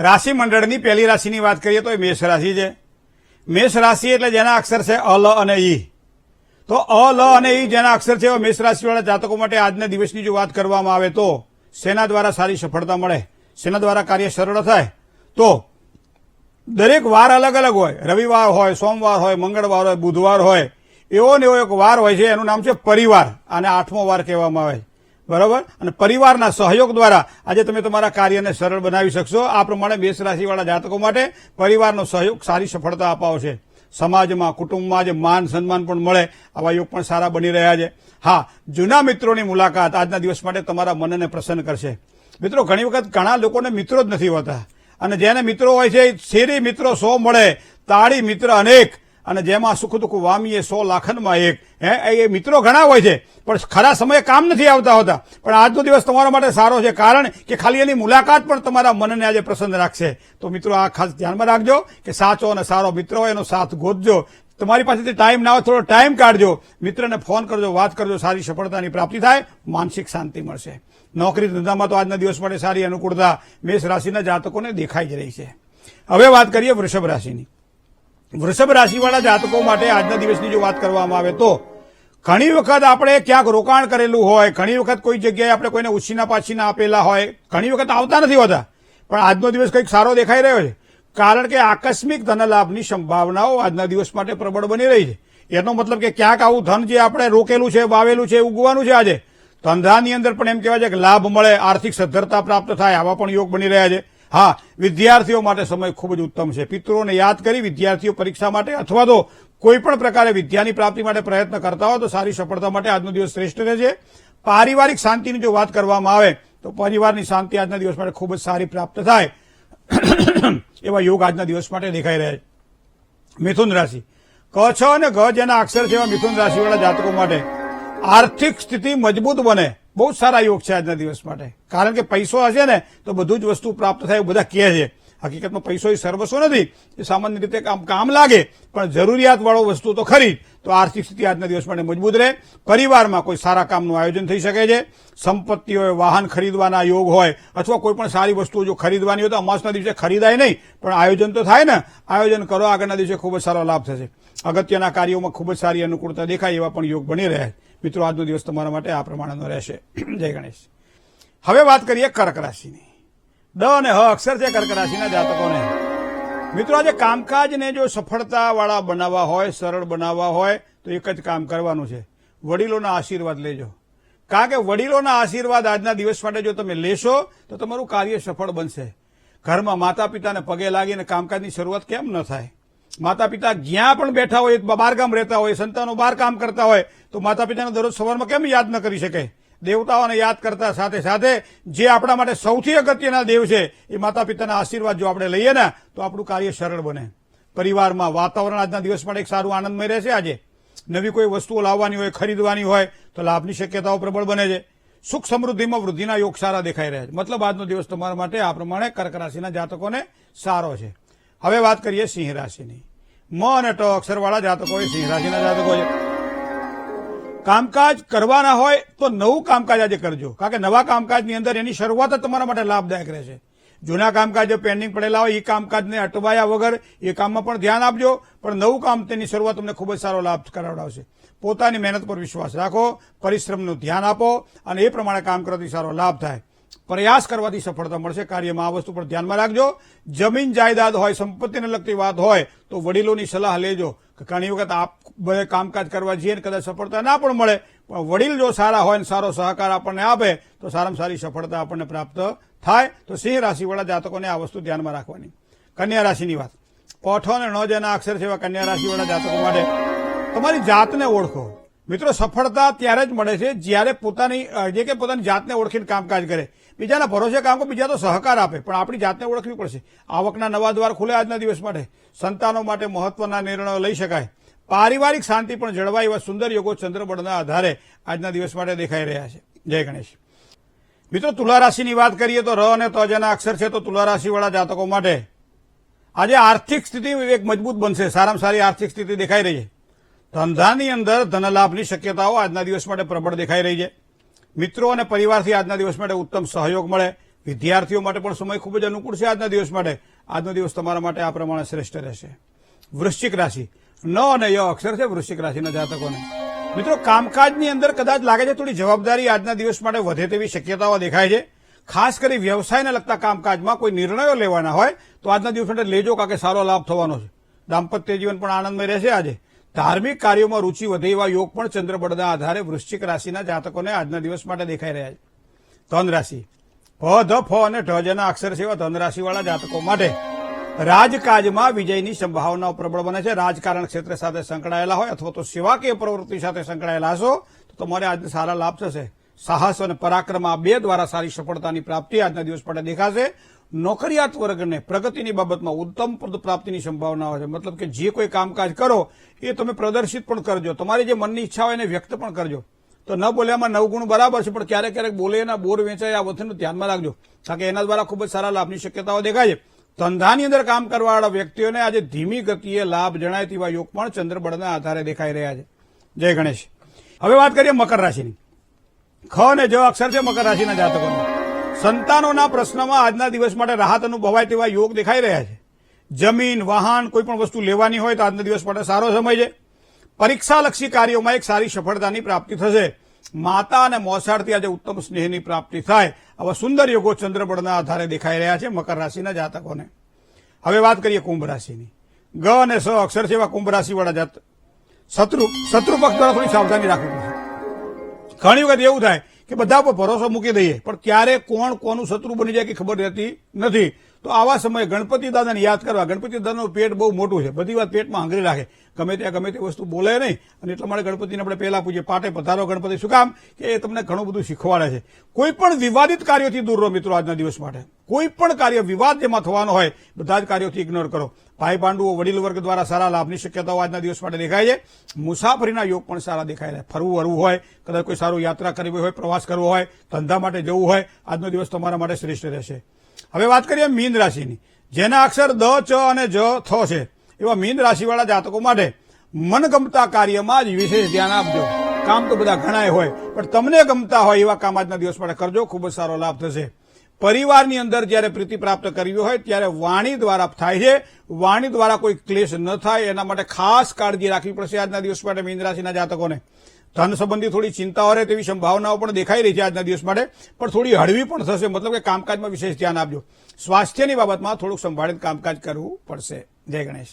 રાશિ મંડળની પહેલી રાશિની વાત કરીએ તો એ મેષ રાશિ છે. મેષ રાશિ એટલે જેના અક્ષર છે અ, લ અને ઈ. તો અ, લ અને ઈ જેના અક્ષર છે મેષ રાશિવાળા જાતકો માટે આજના દિવસની જો વાત કરવામાં આવે તો સેના દ્વારા સારી સફળતા મળે, સેના દ્વારા કાર્ય સરળ થાય. તો દરેક વાર અલગ અલગ હોય. રવિવાર હોય, સોમવાર હોય, મંગળવાર હોય, બુધવાર હોય, એવો ને એવો એક વાર હોય છે, એનું નામ છે પરિવાર. અને આઠમો વાર કહેવામાં આવે. છે બરાબર? અને પરિવારના સહયોગ દ્વારા આજે તમે તમારા કાર્યને સરળ બનાવી શકશો. આ પ્રમાણે મેષ રાશિવાળા જાતકો માટે પરિવારનો સહયોગ સારી સફળતા અપાવશે. સમાજમાં, કુટુંબમાં જે માન સન્માન પણ મળે. આવા યોગ પણ સારા બની રહ્યા છે. હા, જૂના મિત્રોની મુલાકાત આજના દિવસ માટે તમારા મનને પ્રસન્ન કરશે. મિત્રો, ઘણી વખત ઘણા લોકોને મિત્રો જ નથી હોતા. અને જેને મિત્રો હોય છે શેરી મિત્રો સો મળે, તાળી મિત્ર અનેક. અને જેમાં સુખ દુઃખ વામીએ સો લાખનમાં એક. હે, એ મિત્રો ઘણા હોય છે, પણ ખરા સમયે કામ નથી આવતા હોતા. પણ આજનો દિવસ તમારા માટે સારો છે, કારણ કે ખાલી એની મુલાકાત પણ તમારા મનને આજે પ્રસન્ન રાખશે. તો મિત્રો, આ ખાસ ધ્યાનમાં રાખજો કે સાચો અને સારો મિત્ર એનો સાથ ગોતજો. તમારી પાસેથી ટાઈમ ના હોય, થોડો ટાઈમ કાઢજો. મિત્રને ફોન કરજો, વાત કરજો, સારી સફળતાની પ્રાપ્તિ થાય, માનસિક શાંતિ મળશે. નોકરી ધંધામાં તો આજના દિવસ માટે સારી અનુકૂળતા મેષ રાશિના જાતકોને દેખાઈ જ રહી છે. હવે વાત કરીએ વૃષભ રાશિની. વૃષભ રાશિવાળા જાતકો માટે આજના દિવસની જો વાત કરવામાં આવે તો, ઘણી વખત આપણે ક્યાંક રોકાણ કરેલું હોય, ઘણી વખત કોઈ જગ્યાએ આપણે કોઈને ઉછીના પાછીના આપેલા હોય, ઘણી વખત આવતા નથી હોતા, પણ આજનો દિવસ કંઈક સારો દેખાઈ રહ્યો છે. કારણ કે આકસ્મિક ધનલાભની સંભાવનાઓ આજના દિવસ માટે પ્રબળ બની રહી છે. એનો મતલબ કે ક્યાંક આવું ધન જે આપણે રોકેલું છે, વાવેલું છે, ઉગવાનું છે આજે, ધંધાની અંદર પણ એમ કહેવાય છે કે લાભ મળે, આર્થિક સદ્ધરતા પ્રાપ્ત થાય, આવા પણ યોગ બની રહ્યા છે. હા, વિદ્યાર્થીઓ માટે સમય ખૂબ જ ઉત્તમ છે. પિતૃઓને યાદ કરી વિદ્યાર્થીઓ પરીક્ષા માટે અથવા તો કોઈપણ પ્રકારે વિદ્યાની પ્રાપ્તિ માટે પ્રયત્ન કરતા હોય તો સારી સફળતા માટે આજનો દિવસ શ્રેષ્ઠ રહે છે પારિવારિક શાંતિની જો વાત કરવામાં આવે તો પરિવારની શાંતિ આજના દિવસ માટે ખૂબ જ સારી પ્રાપ્ત થાય. એવા યોગ આજના દિવસ માટે દેખાઈ રહ્યા છે. મિથુન રાશિ. ક, છ અને ઘ જેના અક્ષર છે એવા મિથુન રાશિવાળા જાતકો માટે આર્થિક સ્થિતિ મજબૂત બને. બહુ સારા યોગ છે આજના દિવસ માટે. કારણ કે પૈસો હશે ને, તો બધું જ વસ્તુ પ્રાપ્ત થાય એવું બધા કહે છે. હકીકતમાં પૈસો એ સર્વસ્વ નથી. એ સામાન્ય રીતે કામ કામ લાગે, પણ જરૂરિયાત વાળો વસ્તુ તો ખરી તો આર્થિક સ્થિતિ આજના દિવસ માટે મજબૂત રહે. પરિવારમાં કોઈ સારા કામનું આયોજન થઈ શકે છે. સંપત્તિ હોય વાહન ખરીદવાના યોગ હોય, અથવા કોઈ પણ સારી વસ્તુઓ જો ખરીદવાની હોય તો અમાસના દિવસે ખરીદાય નહીં, પણ આયોજન તો થાય ને. આયોજન કરો, આગળના દિવસે ખૂબ જ સારો લાભ થશે. અગત્યના કાર્યોમાં ખૂબ જ સારી અનુકૂળતા દેખાય એવા પણ યોગ બની રહ્યા છે. મિત્રો, આજનો દિવસ તમારા માટે આ પ્રમાણેનો રહેશે. જય ગણેશ. હવે વાત કરીએ કર્ક રાશિની. ડ અને હ અક્ષર છે કર્ક રાશિના જાતકોને. મિત્રો, આજે કામકાજને જો સફળતાવાળા બનાવવા હોય, સરળ બનાવવા હોય, તો એક જ કામ કરવાનું છે. વડીલોના આશીર્વાદ લેજો. કારણ કે વડીલોના આશીર્વાદ આજના દિવસ માટે જો તમે લેશો, તો તમારું કાર્ય સફળ બનશે. ઘરમાં માતા પિતાને પગે લાગીને કામકાજની શરૂઆત કેમ ન થાય? માતા પિતા જ્યાં પણ બેઠા હોય બહારગામ રહેતા હોય, સંતાનો બહાર કામ કરતા હોય, તો માતા પિતાને દરરોજ સવારમાં કેમ યાદ ન કરી શકે? દેવતાઓને યાદ કરતા સાથે સાથે જે આપણા માટે સૌથી અગત્યના દેવ છે, એ માતા પિતાના આશીર્વાદ જો આપણે લઈએ ને, તો આપણું કાર્ય સરળ બને. પરિવારમાં વાતાવરણ આજના દિવસ માટે એક સારું આનંદમય રહેશે આજે. નવી કોઈ વસ્તુઓ લાવવાની હોય, ખરીદવાની હોય, તો લાભની શક્યતાઓ પ્રબળ બને છે. સુખ સમૃદ્ધિમાં વૃદ્ધિના યોગ સારા દેખાઈ રહ્યા છે. મતલબ આજનો દિવસ તમારા માટે આ પ્રમાણે કર્ક રાશિના જાતકોને સારો છે. હવે વાત કરીએ સિંહ રાશિની. મ અને ટ અક્ષરવાળા જાતકો એ સિંહ રાશિના જાતકો છે કામકાજ કરવાના હોય તો નવું કામકાજ આજે કરજો. કારણ કે નવા કામકાજની અંદર એની શરૂઆત જ તમારા માટે લાભદાયક રહેશે. જૂના કામકાજ પેન્ડિંગ પડેલા હોય એ કામકાજને અટવાયા વગર એ કામમાં પણ ધ્યાન આપજો, પણ નવું કામ તેની શરૂઆત તમને ખૂબ જ સારો લાભ કરાવડાવશે. પોતાની મહેનત પર વિશ્વાસ રાખો, પરિશ્રમનું ધ્યાન આપો અને એ પ્રમાણે કામ કરવાથી સારો લાભ થાય. પ્રયાસ કરવાથી સફળતા મળશે. કાર્યમાં આ વસ્તુ પર ધ્યાનમાં રાખજો. જમીન જાયદાદ હોય, સંપત્તિને લગતી વાત હોય, તો વડીલોની સલાહ લેજો કે ઘણી વખત આપ બધે કામકાજ કરવા જઈએ ને કદાચ સફળતા ના પણ મળે. પણ વડીલ જો સારા હોય ને સારો સહકાર આપણને આપે, તો સારામાં સારી સફળતા આપણને પ્રાપ્ત થાય. તો સિંહ રાશિવાળા જાતકોને આ વસ્તુ ધ્યાનમાં રાખવાની. કન્યા રાશિની વાત. કોઠો અને નો જેના અક્ષર એવા કન્યા રાશિવાળા જાતકો માટે તમારી જાતને ઓળખો. મિત્રો, સફળતા ત્યારે જ મળે છે જ્યારે પોતાની જે કે પોતાની જાતને ઓળખીને કામકાજ કરે. બીજાના ભરોસે કામ કરે, બીજા તો સહકાર આપે, પણ આપણી જાતને ઓળખવી પડશે. આવકના નવા દ્વાર ખુલે આજના દિવસ માટે. સંતાનો માટે મહત્વના નિર્ણયો લઈ શકાય. પારિવારિક શાંતિ પણ જળવાય એવા સુંદર યોગો ચંદ્રબળના આધારે આજના દિવસ માટે દેખાઈ રહ્યા છે. જય ગણેશ. મિત્રો, તુલા રાશિની વાત કરીએ તો ર અને ત અક્ષર છે, તો તુલા રાશિવાળા જાતકો માટે. આજે આર્થિક સ્થિતિ એક મજબૂત બનશે. સારામાં સારી આર્થિક સ્થિતિ દેખાઈ રહી છે. ધંધાની અંદર ધનલાભની શક્યતાઓ આજના દિવસ માટે પ્રબળ દેખાઈ રહી છે. મિત્રો અને પરિવારથી આજના દિવસ માટે ઉત્તમ સહયોગ મળે. વિદ્યાર્થીઓ માટે પણ સમય ખૂબ જ અનુકૂળ છે આજના દિવસ માટે. આજનો દિવસ તમારા માટે આ પ્રમાણે શ્રેષ્ઠ રહેશે. વૃશ્ચિક રાશિ. ન અને ય અક્ષર છે વૃશ્ચિક રાશિના જાતકોને. મિત્રો, કામકાજની અંદર કદાચ લાગે છે થોડી જવાબદારી આજના દિવસ માટે વધે તેવી શક્યતાઓ દેખાય છે. ખાસ કરી વ્યવસાયને લગતા કામકાજમાં કોઈ નિર્ણયો લેવાના હોય તો આજના દિવસ માટે લેજો કાકે સારો લાભ થવાનો છે. દાંપત્ય જીવન પણ આનંદમય રહેશે આજે. ધાર્મિક કાર્યોમાં રૂચિ વધે એવા યોગ પણ ચંદ્રબળના આધારે વૃશ્ચિક રાશિના જાતકોને આજના દિવસ માટે દેખાઈ રહ્યા છે. ધન રાશિ. ફ ધ, ફ અને ઢ અક્ષર છે એવા ધન રાશિવાળા જાતકો માટે રાજકાજમાં વિજયની સંભાવનાઓ પ્રબળ બને છે. રાજકારણ ક્ષેત્ર સાથે સંકળાયેલા હોય અથવા તો સેવાકીય પ્રવૃત્તિ સાથે સંકળાયેલા હશો, તો તમારે આજને સારા લાભ થશે. સાહસ અને પરાક્રમ આ બે દ્વારા સારી સફળતાની પ્રાપ્તિ આજના દિવસ માટે દેખાશે. નોકરિયાત વર્ગને પ્રગતિની બાબતમાં ઉત્તમ પદ પ્રાપ્તિની સંભાવનાઓ છે. મતલબ કે જે કોઈ કામકાજ કરો, એ તમે પ્રદર્શિત પણ કરજો. તમારી જે મનની ઈચ્છા હોય એને વ્યક્ત પણ કરજો. તો ન બોલ્યામાં નવગુણ બરાબર છે, પણ ક્યારેક ક્યારેક બોલે એના બોર વેચાય, આ વસ્તુનું ધ્યાનમાં રાખજો. કારણ કે એના દ્વારા ખૂબ જ સારા લાભની શક્યતાઓ દેખાય છે. ધંધાની અંદર કામ કરવાવાળા વ્યક્તિઓને આજે ધીમી ગતિએ લાભ જણાય તેવા યોગ પણ ચંદ્રબળના આધારે દેખાઈ રહ્યા છે. જય ગણેશ. હવે વાત કરીએ મકર રાશિની. ખ અને જ અક્ષર છે મકર રાશિના જાતકોનો. સંતાનોના પ્રશ્નમાં આજના દિવસ માટે રાહત અનુભવાય તેવા યોગ દેખાઈ રહ્યા છે. જમીન, વાહન, કોઈ પણ વસ્તુ લેવાની હોય તો આજના દિવસ માટે સારો સમય છે. પરીક્ષાલક્ષી કાર્યોમાં એક સારી સફળતાની પ્રાપ્તિ થશે. માતા અને મોસાળથી આજે ઉત્તમ સ્નેહની પ્રાપ્તિ થાય આવા સુંદર યોગો ચંદ્રબળના આધારે દેખાઈ રહ્યા છે મકર રાશિના જાતકોને. હવે વાત કરીએ કુંભ રાશિની. ગ અને સ અક્ષર છે એવા કુંભ રાશિવાળા જાત શત્રુ શત્રુ પક્ષ દ્વારા થોડી સાવધાની રાખવી પડશે. ઘણી વખત એવું થાય કે બધા પર ભરોસો મૂકી દઈએ. પણ ક્યારે કોણ કોનું શત્રુ બની જાય કે ખબર રહેતી નથી. તો આવા સમયે ગણપતિ દાદાને યાદ કરવા. ગણપતિ દાદાનું પેટ બહુ મોટું છે. બધી વાત પેટમાં હંગરી રાખે. ગમે ત્યાં ગમે તે વસ્તુ બોલે નહીં, અને એટલા માટે ગણપતિને આપણે પહેલા પૂછીએ પાટે પધારો ગણપતિ. શું કામ? કે એ તમને ઘણું બધું શીખવાડે છે. કોઈ પણ વિવાદિત કાર્યોથી દૂર રહો મિત્રો આજના દિવસ માટે. કોઈ પણ કાર્ય વિવાદ જેમાં થવાનો હોય, બધા જ કાર્યોથી ઇગ્નોર કરો. ભાઈ પાંડુઓ વડીલ વર્ગ દ્વારા સારા લાભની શક્યતાઓ આજના દિવસ માટે દેખાય છે. મુસાફરીના યોગ પણ સારા દેખાય છે. ફરવું વરવું હોય, કદાચ કોઈ સારું યાત્રા કરવી હોય, પ્રવાસ કરવો હોય, ધંધા માટે જવું હોય, આજનો દિવસ તમારા માટે શ્રેષ્ઠ રહેશે. હવે વાત કરીએ મીન રાશિની. જેના અક્ષર દ, ચ અને જ, થ છે. એવા મીન રાશિવાળા જાતકો માટે મનગમતા કાર્યમાં જ વિશેષ ધ્યાન આપજો. કામ તો બધા ઘણાય હોય, પણ તમને ગમતા હોય એવા કામ આજના દિવસ માટે કરજો, ખૂબ જ સારો લાભ થશે. પરિવારની અંદર જ્યારે પ્રીતિ પ્રાપ્ત કરવી હોય, ત્યારે વાણી દ્વારા થાય છે. વાણી દ્વારા કોઈ ક્લેશ ન થાય, એના માટે ખાસ કાળજી રાખવી પડશે આજના દિવસ માટે મીન રાશિના જાતકોને. ધન સંબંધી થોડી ચિંતાઓ રહે તેવી સંભાવનાઓ પણ દેખાઈ રહી છે આજના દિવસ માટે. પણ થોડી હળવી પણ થશે. મતલબ કે કામકાજમાં વિશેષ ધ્યાન આપજો. સ્વાસ્થ્યની બાબતમાં થોડુંક સંભાળીને કામકાજ કરવું પડશે. જય ગણેશ.